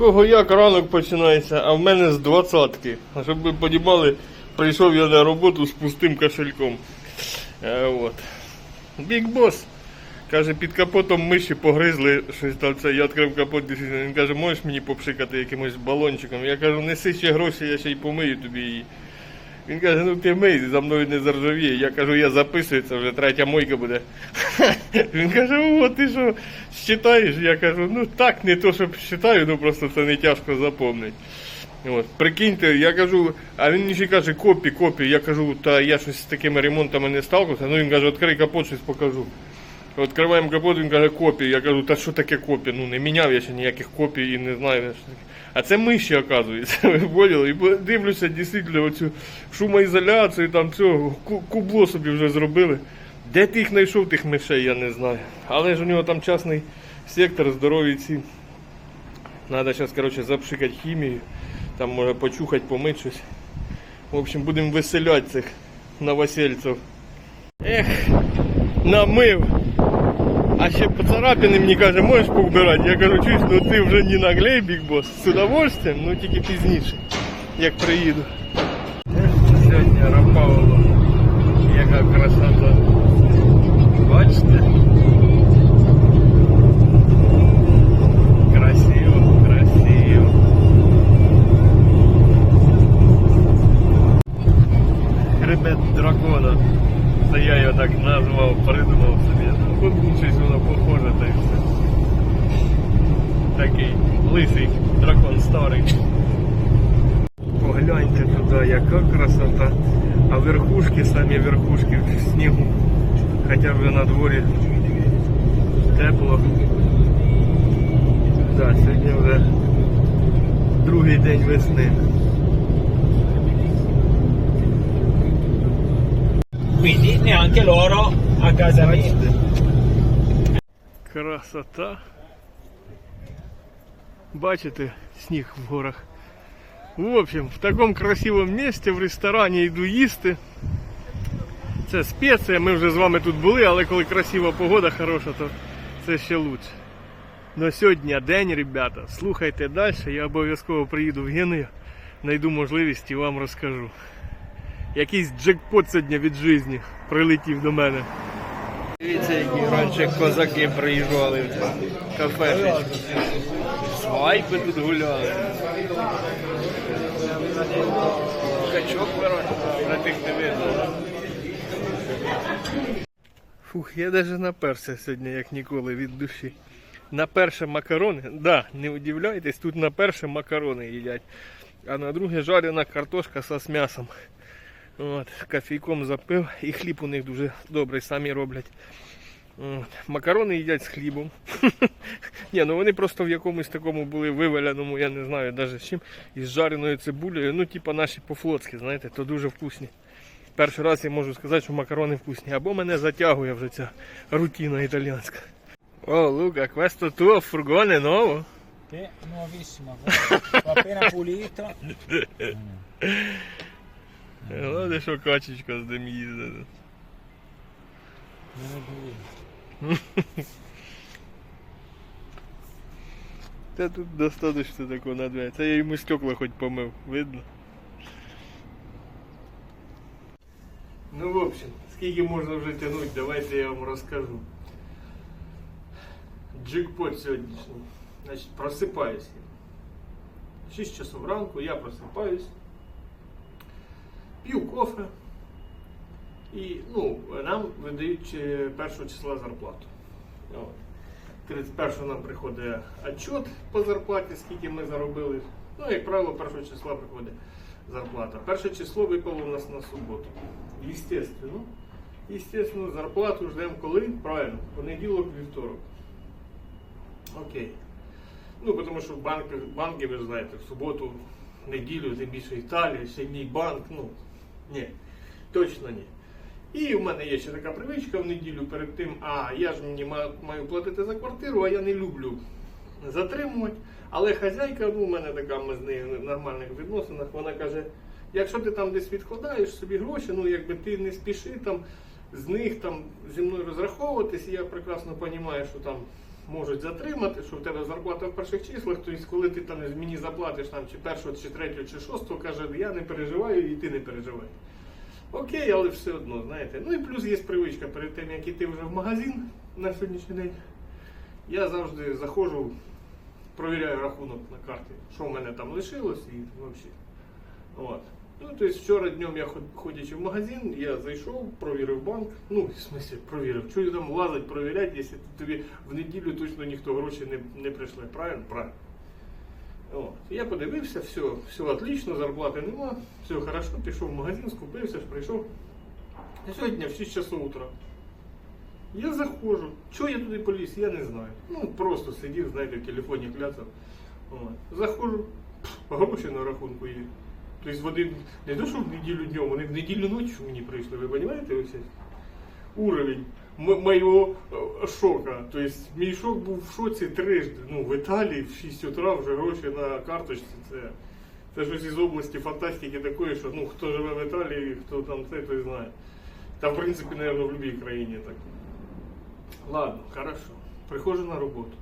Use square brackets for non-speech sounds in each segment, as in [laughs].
кого як ранок починається, а в мене з двадцятки. А щоб ви понімали, прийшов я на роботу з пустим кошельком. Е, от. Бік бос. Каже, під капотом миші погризли щось там це. Я відкрив капот, він каже, можеш мені попшикати якимось балончиком? Я кажу, неси ще гроші, я ще й помию тобі її. Він каже, ну ти мий, за мною не заржавіє. Я кажу, я записую, це вже третя мойка буде. [laughs] Він каже, о, ти що, считаєш? Я кажу, ну так, не то, щоб считаю, ну просто це не тяжко запомнити. От, прикиньте, я кажу, а він ще каже, копі, копі. Я кажу, та я щось з такими ремонтами не сталкивався. Ну він каже, відкрий капот, щось покажу. Відкриваємо капот, він каже, копії. Я кажу, та що таке копія? Ну не міняв я ще ніяких копій і не знаю. що таке. А це миші, оказується. [laughs] Ви поняли? І дивлюся, дійсно, оцю шумоізоляцію, там цього кубло собі вже зробили. Де ти їх знайшов, тих мишей, я не знаю. Але ж у нього там частний сектор, здорові ці. Надо зараз, коротше, запшикати хімію. Там може почухати, помити щось. В общем, будемо виселяти цих новосельців. Ех, намив. А ще поцарапини мені каже, можеш повбирати? Я кажу, чуєш, ну ти вже не наглей, бік бос. З удовольствием, ну тільки пізніше, як приїду. Сьогодні Рапавло. Яка красота. Бачите? Красиво, красиво. Хребет дракона. Це я його так назвав, придумав собі. Тут щось воно похоже, та й все. Такий лисий дракон старий. Погляньте туди, яка красота. А верхушки, самі верхушки в снігу. Хоча вже на дворі тепло. Да, сьогодні вже другий день весни. Quindi neanche loro a casa mia. Красота. Бачите, сніг в горах. В общем, в такому красивому місці в ресторані йду їсти. Це спеція, ми вже з вами тут були, але коли красива погода хороша, то це ще лучше. Но сьогодні день, ребята. Слухайте далі, я обов'язково приїду в Генуя, знайду можливість і вам розкажу. Якийсь джекпот сьогодні від житті прилетів до мене. Дивіться, які раніше козаки приїжджали в кафе. Свайпи тут гуляли. Качок на тих не видно. Фух, я навіть наперся сьогодні, як ніколи, від душі. На перше макарони, да, не удивляйтесь, тут на перше макарони їдять. А на друге жарена картошка з м'ясом. От, кофейком запив і хліб у них дуже добрий, самі роблять. От, макарони їдять з хлібом. [laughs] Ні, ну вони просто в якомусь такому були виваляному, я не знаю навіть з чим, із жареною цибулею. Ну, типа наші по-флотськи, знаєте, то дуже вкусні. Перший раз я можу сказати, що макарони вкусні. Або мене затягує вже ця рутина італіянська. О, Лука, questo tuo furgone nuovo? Che nuovissimo, appena pulito. [laughs] Главне, що качечка з ним їздить. [laughs] Та тут достаточно такого на. Це я йому стекла хоч помив, видно. Ну, в общем, скільки можна вже тягнути, давайте я вам розкажу. Джекпот сьогоднішній. Значить, просипаюсь я. 6 часов ранку я просипаюсь, п'ю кофе. І ну, нам видають е, першого числа зарплату. От. 31 нам приходить отчет по зарплаті, скільки ми заробили. Ну, як правило, 1 числа приходить зарплата. Перше число випало у нас на суботу. Естественно. Естественно, зарплату ждемо коли? Правильно, понеділок, вівторок. Окей. Ну, тому що банки, банки, ви знаєте, в суботу, неділю, тим більше Італія, ще мій банк, ну, ні, точно ні. І в мене є ще така привичка в неділю перед тим, а я ж мені маю платити за квартиру, а я не люблю затримувати. Але хазяйка, ну, у мене така ми з нею в нормальних відносинах, вона каже, якщо ти там десь відкладаєш собі гроші, ну якби ти не спіши там з них там зі мною розраховуватись, я прекрасно розумію, що там можуть затримати, що в тебе зарплата в перших числах, тобто коли ти там мені заплатиш там чи першого, чи третього, чи шостого, каже, я не переживаю і ти не переживай. Окей, але все одно, знаєте. Ну і плюс є привичка перед тим, як іти вже в магазин на сьогоднішній день. Я завжди заходжу, провіряю рахунок на карті, що в мене там лишилось і взагалі. От. Ну, тобто вчора днем я ход- ходячи в магазин, я зайшов, провірив банк. Ну, в смысле, провірив. Чую там лазать, провіряти, якщо тобі в неділю точно ніхто гроші не, не прийшли. Правильно? Правильно. От. Я подивився, все, все отлично, зарплати нема, все хорошо, пішов в магазин, скупився, прийшов. Сьогодні в 6 часов утра. Я заходжу. Чого я туди поліз, я не знаю. Ну, просто сидів, знаєте, в телефоні кляцав. Заходжу, гроші на рахунку є. Тобто вони не то, що в неділю днем, вони в неділю ночі мені прийшли, ви розумієте? Ось уровень моєго е, шока. Тобто мій шок був в шоці трижди. Ну, в Італії в 6 утра вже гроші на карточці. Це, це щось із області фантастики такої, що ну, хто живе в Італії, хто там це, той знає. Та в принципі, мабуть, в будь-якій країні так. Ладно, хорошо. Приходжу на роботу.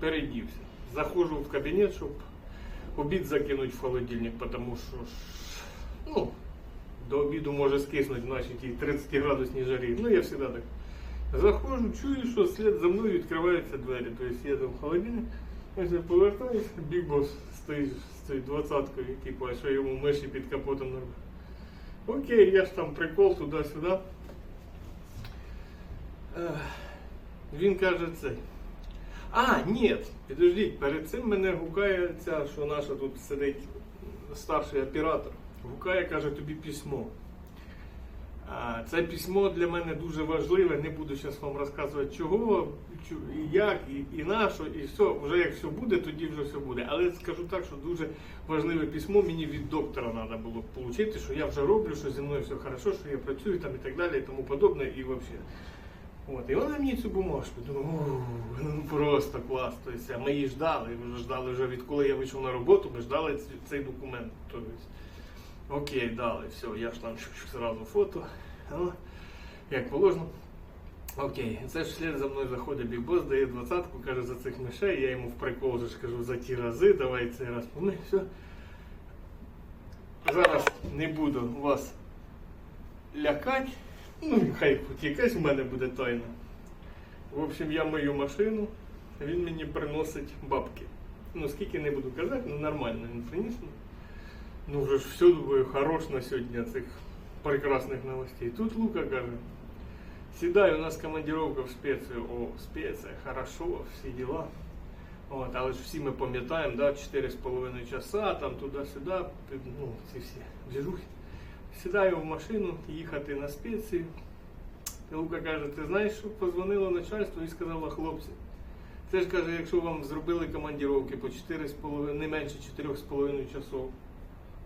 Передівся. Заходжу в кабінет, щоб обід закинуть в холодильник, тому що ну, до обіду може скиснути в нашій 30 градусній жарі. Ну, я завжди так. Заходжу, чую, що слід за мною відкриваються двері. Тобто я там в холодильник, я повертаюся, Boss стоїть з цією двадцяткою, типу, а що йому миші під капотом не. Окей, я ж там прикол туди-сюди. Він каже це. А, ні, підождіть, перед цим мене гукає ця, що наша тут сидить старший оператор. Гукає, каже, тобі письмо. А, Це письмо для мене дуже важливе, не буду зараз вам розказувати чого, і як, і, і на що, і все. Вже як все буде, тоді вже все буде. Але скажу так, що дуже важливе письмо мені від доктора треба було отримати, що я вже роблю, що зі мною все хорошо, що я працюю там і так далі, і тому подобне, і взагалі. От, і вона мені цю бумажку, думаю, ну просто клас. Тобто, ми її ждали, ми ждали вже відколи я вийшов на роботу, ми ждали цей документ. Тобто, окей, дали, все, я ж там зразу фото, ну, як положено. Окей, це ж слід за мною заходить бігбос, дає двадцятку, каже за цих мишей, я йому в прикол вже кажу за ті рази, давай цей раз помий, все. Зараз не буду вас лякати. Ну, хай хоч якась в мене буде тайна. В общем, я мою машину, він мені приносить бабки. Ну, скільки не буду казати, ну нормально він приніс. Ну, вже ж все думаю, хорош на сьогодні цих прекрасних новостей. Тут Лука каже, сідай, у нас командировка в спецію. О, спеція, хорошо, всі діла. От, але ж всі ми пам'ятаємо, да, 4,5 часа, там туди-сюди, під- ну, ці всі двіжухи. Сідаю в машину, їхати на спецію. І Лука каже, ти знаєш, що позвонило начальство і сказало, хлопці, це ж каже, якщо вам зробили командировки по 4,5, не менше 4,5 часов,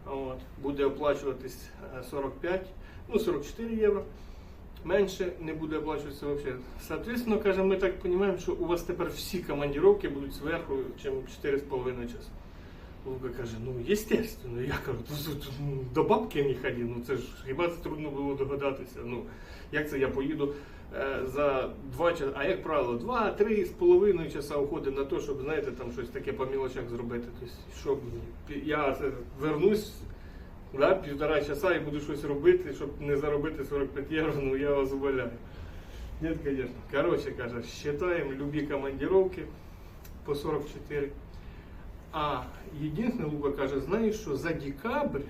от, буде оплачуватись е, 45, ну 44 євро. Менше не буде оплачуватися взагалі. Соответственно, каже, ми так розуміємо, що у вас тепер всі командировки будуть зверху, ніж 4,5 часу. Лука каже, ну естественно, я кажу, «Ну, до бабки не ході, ну це ж хіба це трудно було догадатися. Ну, як це я поїду е, за два часи, а як правило, два-три з половиною часа уходить на те, щоб, знаєте, там щось таке по мілочах зробити. Тобто, щоб я вернусь да, півтора часа і буду щось робити, щоб не заробити 45 євро, ну я вас умоляю. Нет, конечно. Короче, каже, считаем любі командировки по 44. А єдине, Лука каже, знаєш, що за декабрь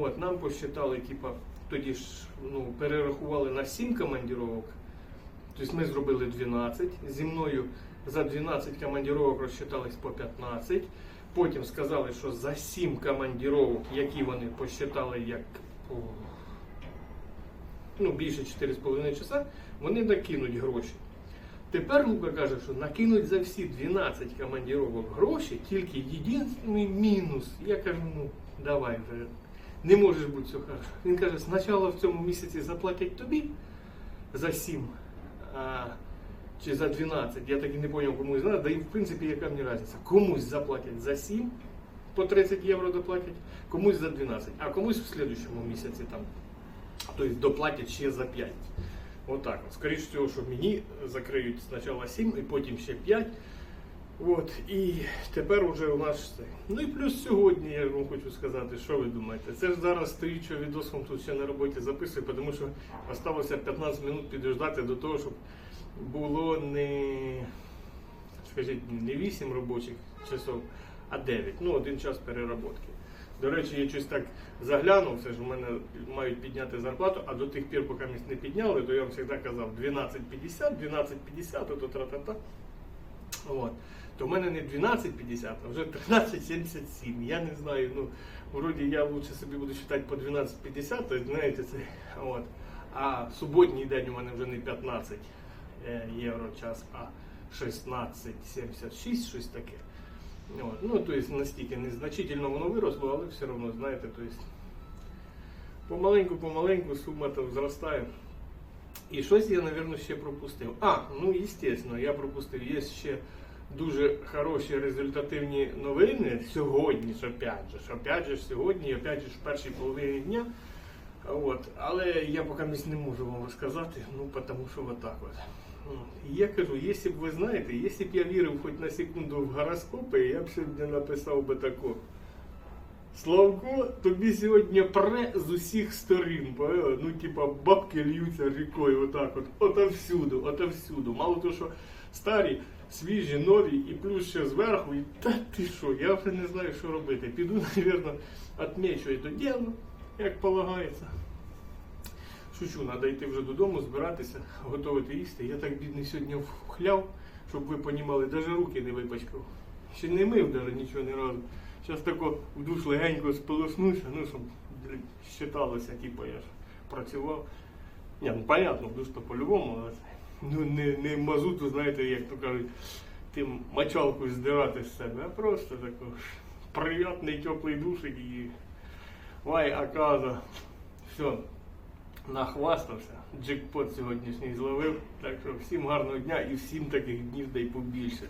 от, нам посчитали, типа, тоді ж ну, перерахували на 7 командировок. Тобто ми зробили 12. Зі мною за 12 командировок розчитались по 15. Потім сказали, що за 7 командировок, які вони посчитали як ну, більше 4,5 часа, вони накинуть гроші. Тепер Лука каже, що накинуть за всі 12 командировок гроші, тільки єдиний мінус. Я кажу, ну давай вже, не можеш бути все хорошо. Він каже, спочатку в цьому місяці заплатять тобі за 7 а, чи за 12. Я так і не зрозумів, комусь знає, да і в принципі яка мені різниця. Комусь заплатять за 7, по 30 євро доплатять, комусь за 12, а комусь в слідчому місяці там, тобто доплатять ще за 5. Отак. От. Скоріше всього, що мені закриють спочатку 7 і потім ще 5. От, і тепер уже у нас все. Ну і плюс сьогодні я вам хочу сказати, що ви думаєте? Це ж зараз стоїть, що відосом тут ще на роботі записую, тому що залишилося 15 минут підождати до того, щоб було не, скажіть, не 8 робочих часов, а 9. Ну, один час переработки. До речі, я щось так заглянув, це ж у мене мають підняти зарплату, а до тих пір, поки мені не підняли, то я вам завжди казав 12.50, 12.50, то тра-та-та. От. То в мене не 12.50, а вже 13.77. Я не знаю, ну, вроді я лучше собі буду вважати по 12.50, то знаєте, це. От. А суботній день у мене вже не 15 е, євро час, а 16.76, щось таке. От. Ну, то есть настільки незначительно воно виросло, але все одно, знаєте, то есть, помаленьку-помаленьку сума там зростає. І щось я, мабуть, ще пропустив. А, ну, звісно, я пропустив. Є ще дуже хороші результативні новини сьогодні ж, опять же, опять же, сьогодні, опять же, в першій половині дня. От. Але я поки не можу вам розказати, ну, тому що отак от. І я кажу, якщо б ви знаєте, якщо б я вірив хоч на секунду в гороскопи, я б сьогодні написав би тако. Славко, тобі сьогодні пре з усіх сторін. Ну, типа, бабки льються рікою, отак от. Отовсюду, отовсюду. Мало того, що старі, свіжі, нові, і плюс ще зверху. І та ти що, я вже не знаю, що робити. Піду, [laughs] мабуть, відмічу це діло, як полагається. Шучу, треба йти вже додому, збиратися, готувати їсти. Я так бідний сьогодні вхляв, щоб ви понімали, навіть руки не випачкав. Ще не мив навіть нічого не разу. Зараз тако в душ легенько сполоснуся, ну, щоб считалося, типу, я ж працював. Ні, ну понятно, в душ то по-любому, але ну, не, не мазуту, знаєте, як то кажуть, тим мочалку здирати з себе, а просто тако приятний теплий душик і вай, аказа. Все, нахвастався. Джекпот сьогоднішній зловив. Так що всім гарного дня і всім таких днів дай побільше.